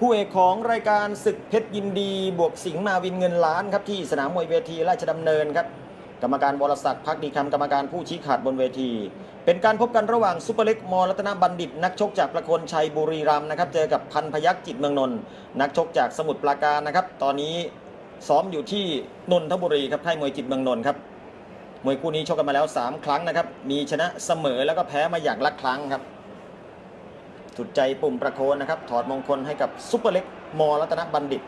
คู่เอกของรายการศึกเพชรยินดี บวกสิงห์มาวินเงินล้านครับที่สนามมวยเวทีราชดำเนินครับกรรมการวรศักดิ์พักดีคำกรรมการผู้ชี้ขาดบนเวที เป็นการพบกันระหว่างซุปเปอร์เล็กมอรัตนบัณฑิต นักชกจากประโคนชัยบุรีรัมย์นะครับเจอกับพันพยักจิตเมืองนนท์นักชกจากสมุทรปราการนะครับตอนนี้ซ้อมอยู่ที่นนทบุรีครับค่ายมวยจิตเมืองนนท์ครับมวยคู่นี้ชกกันมาแล้ว 3 ครั้งนะครับมีชนะเสมอแล้วก็แพ้มาอย่างละครั้งครับ สุดใจปุ่มประโคนนะครับ ถอดมงคลให้กับซุปเปอร์เล็กมอรัตนบัณฑิต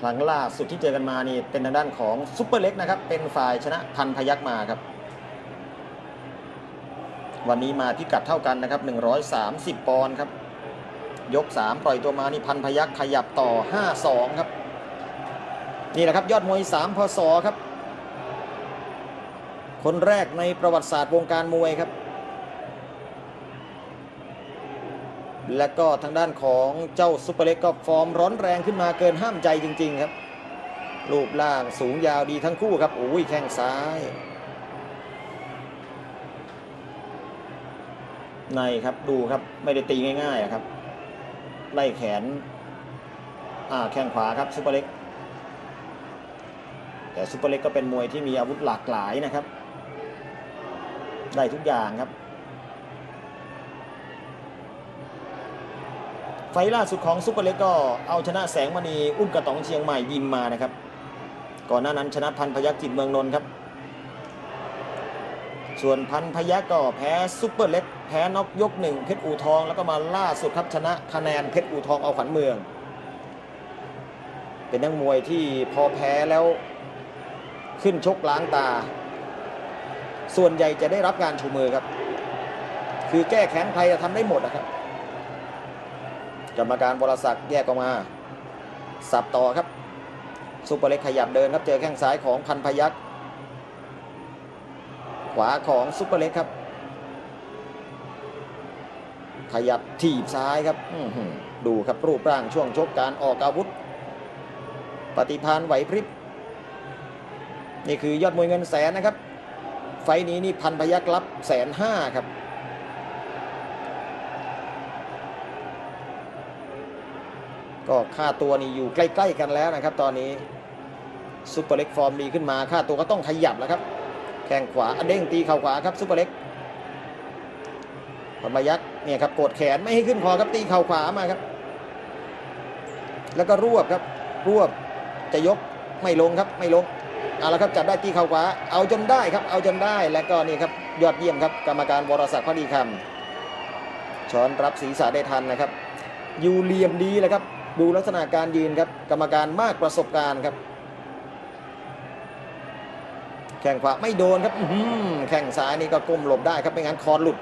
ครั้งล่าสุดที่เจอกันมานี่เป็นทางด้านของซุปเปอร์เล็กนะครับ เป็นฝ่ายชนะพันพยักมาครับ วันนี้มาพิกัดเท่ากันนะครับ 130 ปอนด์ครับ ยก 3 ปล่อยตัวมานี่พันพยักขยับต่อ 5-2 ครับ นี่แหละครับยอดมวย3พศครับ คนแรกในประวัติศาสตร์วงการมวยครับ และก็ทางด้านของเจ้าซุปเปอร์เล็กก็ฟอร์มร้อนแรงขึ้นมาเกินห้ามใจจริง ๆ ครับ รูปร่างสูงยาวดีทั้งคู่ครับโอ้ยแข้งซ้ายในครับดูครับไม่ได้ตีง่ายๆครับ ไล่แขนอ่าแข้งขวาครับซุปเปอร์เล็ก แต่ซุปเปอร์เล็กก็เป็นมวยที่มีอาวุธหลากหลายนะครับ ได้ทุกอย่างครับ ไฟล่าสุดของซุปเปอร์เล็กก็เอาชนะแสงมณีอุ้มกระตองเชียงใหม่ยิมมานะครับ ก่อนหน้านั้นชนะพันพยักจิตเมืองนนท์ครับ ส่วนพันพยักก็แพ้ซุปเปอร์เล็กแพ้น็อกยกหนึ่งเพชรอูทองแล้วก็มาล่าสุดครับชนะคะแนนเพชรอูทองเอาขวัญเมือง เป็นนักมวยที่พอแพ้แล้วขึ้นชกล้างตา ส่วนใหญ่จะได้รับการชูมือครับ คือแก้แค้นใครจะทำได้หมดนะครับกรรมการบรศักดิ์แยกออกมาสับต่อครับซุปเปอร์เล็กขยับเดินครับเจอแข้งซ้ายของพันพยักขวาของซุปเปอร์เล็กครับ ขยับถีบซ้ายครับดูครับรูปร่างช่วงชกการออกอาวุธ ปฏิพานไหวพริบ นี่คือยอดมวยเงินแสนนะครับ ไฟนี้นี่พันพยักรับแสนห้าครับ ก็ค่าตัวนี่อยู่ใกล้ๆกันแล้วนะครับ ตอนนี้ซุปเปอร์เล็กฟอร์มดีขึ้นมาค่าตัวก็ต้องขยับแล้วครับ แข้งขวาเด้งตีเข่าขวาครับซุปเปอร์เล็กพันพยักเนี่ยครับกดแขนไม่ให้ขึ้นคอครับตีเข่าขวามาครับ แล้วก็รวบครับรวบจะยกไม่ลงครับไม่ลง เอาละครับจับได้ตีเข่าขวาเอาจนได้ครับ เอาจนได้แล้วก็นี่ครับยอดเยี่ยมครับกรรมการวรศักดิ์พอดีคำช้อนรับศีรษะได้ทันนะครับ อยู่เหลี่ยมดีเลยครับ ดูลักษณะการยืนครับ กรรมการมากประสบการณ์ครับ แข้งขวาไม่โดนครับอืแข้งซ้ายนี่ก็ก้มหลบได้ครับไม่งั้นคอนหลุด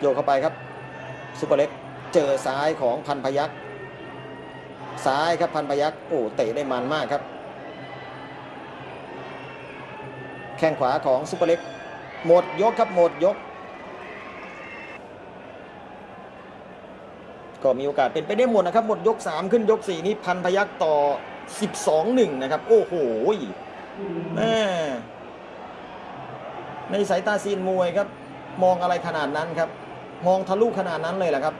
โยกเข้าไปครับซุปเปอร์เล็กเจอซ้ายของพันพยักษ์ ซ้ายครับพันพยักโอ้เตะได้มันมากครับ แข้งขวาของซุปเปอร์เล็กหมดยกครับหมดยก ก็มีโอกาสเป็นไปได้หมดนะครับ หมดยก 3 ขึ้นยก 4 นี้พันพยักต่อ 12 1 นะครับ โอ้โหแม่ในสายตาซีนมวยครับ มองอะไรขนาดนั้นครับ มองทะลุขนาดนั้นเลยแหละครับ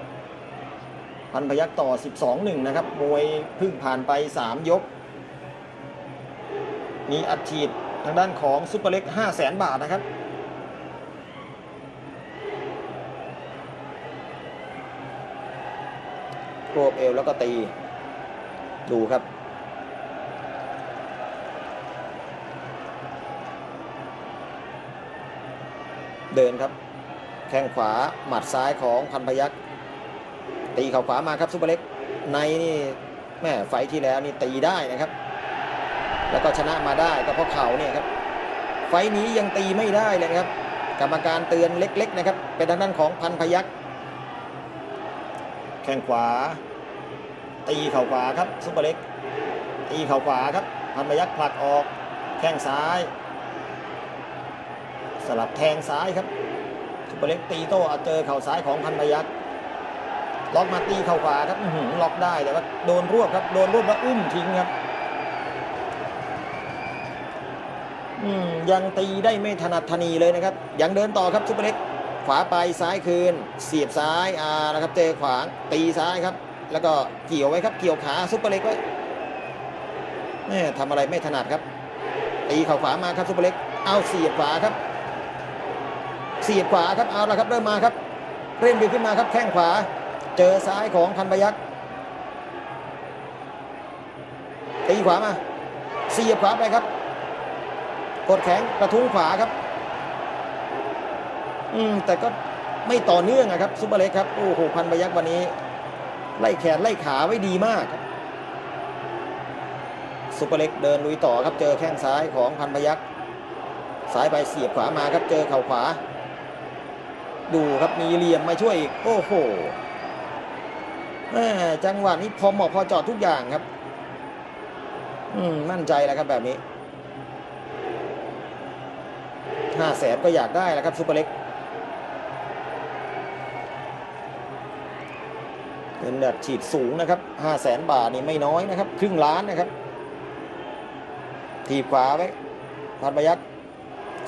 พันพยักต่อ 12 1 นะครับ มวยเพิ่งผ่านไป 3 ยก มีอัดฉีดทางด้านของซุปเปอร์เล็ก 5 0 0แสนบาทนะครับ รวบเอวแล้วก็ตี ดูครับ เดินครับ แข้งขวาหมัดซ้ายของพันพยัก ตีเข่าขวามาครับซุปเปอร์เล็กในนี่แม่ไฟที่แล้วนี่ตีได้นะครับ แล้วก็ชนะมาได้ก็เพราะเข่าเนี่ยครับ ไฟนี้ยังตีไม่ได้เลยครับ กรรมการเตือนเล็ก ๆ นะครับ เป็นทางด้านของพันพยักแข้งขวา ตีเข่าขวาครับซุปเปอร์เล็ก ตีเข่าขวาครับ พันพยักผลักออก แข้งซ้าย สลับแทงซ้ายครับซุปเปอร์เล็กตีโต้เอาเจอเข่าซ้ายของพันพยัก ล็อกมาตีเข่าขวาครับหืล็อกได้แต่ว่าโดนรวบครับ โดนรวบแล้วอุ้มทิ้งครับอืมยังตีได้ไม่ถนัดทนีเลยนะครับ ยังเดินต่อครับซุปเปอร์เล็ก ขวาไปซ้ายคืน เสียบซ้ายอ่านะครับเจอขวางตีซ้ายครับ แล้วก็เกี่ยวไว้ครับ เกี่ยวขาซุปเปอร์เล็กไว้แม่ทำอะไรไม่ถนัดครับ ตีเข่าขวามาครับซุปเปอร์เล็ก เอาเสียบขวาครับ เสียบขวาครับเอาละครับเริ่มมาครับ เร่งบีบขึ้นมาครับแข้งขวา เจอซ้ายของพันพยักษ์ตีขวามาเสียบขวาไปครับ กดแข็งกระทุ้งขวาครับ อืมแต่ก็ไม่ต่อเนื่องอะครับซุปเปอร์เล็กครับโอ้โหพันพยักษ์วันนี้ ไล่แขนไล่ขาไว้ดีมากครับซุปเปอร์เล็กเดินลุยต่อครับเจอแข้งซ้ายของพันพยักษ์ซ้ายไปเสียบขวามาครับเจอเข่าขวา ดูครับมีเหลี่ยมมาช่วยอีก โอ้โห จังหวะนี้พอเหมาะพอจอดทุกอย่างครับ อืมมั่นใจแล้วครับแบบนี้ห้าแสนก็อยากได้แล้วครับซุปเปอร์เล็กเงินแบบฉีดสูงนะครับห้าแสนบาทนี่ไม่น้อยนะครับ ครึ่งล้านนะครับ ทีบขวาไว้พันพยัก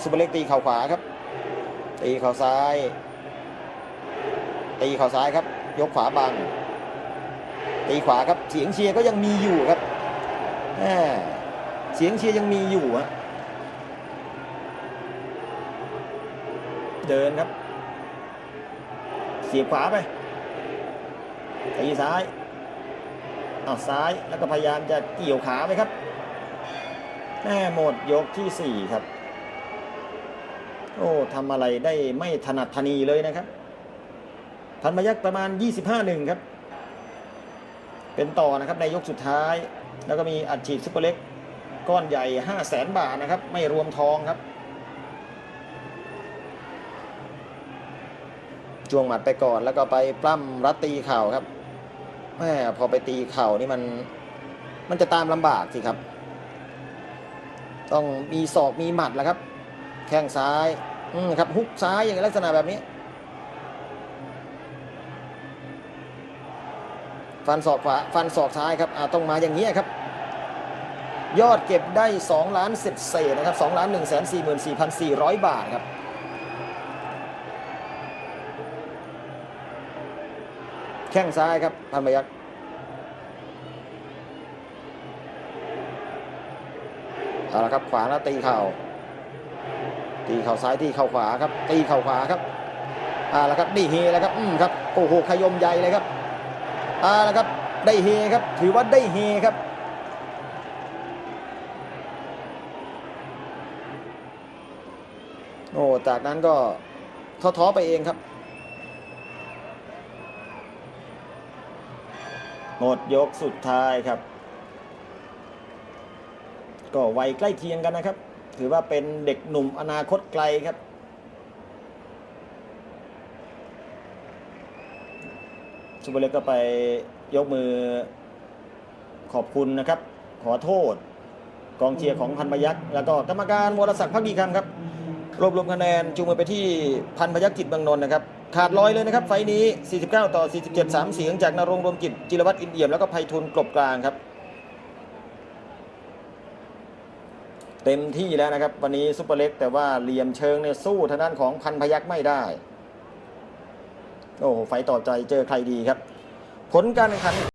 ซุปเปอร์เล็กตีเข่าขวาครับ ตีเข่าซ้าย ตีเข่าซ้ายครับ ยกขวาบัง ตีขวาครับเสียงเชียร์ก็ยังมีอยู่ครับเสียงเชียร์ยังมีอยู่ฮะเดินครับ เสียบขวาไปตีซ้ายเอาซ้ายแล้วก็พยายามจะเกี่ยวขาไหมครับแม่หมดยกที่สี่ครับ โอ้ทำอะไรได้ไม่ถนัดทนีเลยนะครับพันพยักประมาณ 25หนึ่งครับ เป็นต่อนะครับในยกสุดท้าย แล้วก็มีอัดฉีดซุปเปอร์เล็กก้อนใหญ่5 0 0แสนบาทนะครับ ไม่รวมทองครับจวงหมัดไปก่อนแล้วก็ไปปล้ำรัดตีเข่าครับแม่พอไปตีเข่านี่มันมันจะตามลำบากสิครับ ต้องมีศอกมีหมัดแล้วครับ แข้งซ้ายอืมครับฮุกซ้ายอย่างลักษณะแบบนี้ ฟันศอกขวาฟันศอกซ้ายครับอ่าต้องมาอย่างนี้ครับ ยอดเก็บได้2ล้านเศษเศษนะครับ2ล้าน1 4 4 4 0 0 บาทครับแข้งซ้ายครับพันพยักษ์เอาละครับขวาแล้วตีเข่าตีเข่าซ้ายตีเข่าขวาครับ ตีเข่าขวาครับเอาละครับนี่เฮแล้วครับอืมครับโอ้โหขยมใหญ่เลยครับ อาละครับได้เฮครับถือว่าได้เฮครับโอ้จากนั้นก็ท้อๆไปเองครับหมดยกสุดท้ายครับ ก็วัยใกล้เคียงกันนะครับ ถือว่าเป็นเด็กหนุ่มอนาคตไกลครับ สุเปอร์เล็กก็ไปยกมือขอบคุณนะครับ ขอโทษ กองเชียร์ของพันพยักษ์แล้วก็กรรมการวรศักดิ์พักดีคำครับ รวบรวมคะแนนจูงมือไปที่พันพยักษ์จิตเมืองนนท์นะครับ ขาดลอยเลยนะครับ ไฟนี้ 49 ต่อ 47 3 เสียงจากนรงรวมจิตจิรวัตรอินเอี่ยม แล้วก็ไพฑูรย์กลบกลางครับ เต็มที่แล้วนะครับ วันนี้ซุปเปอร์เล็ก แต่ว่าเหลี่ยมเชิงเนี่ยสู้ทางด้านของพันพยักษ์ไม่ได้ โอ้โหไฟต์ต่อใจเจอใครดีครับ ผลการแข่งขัน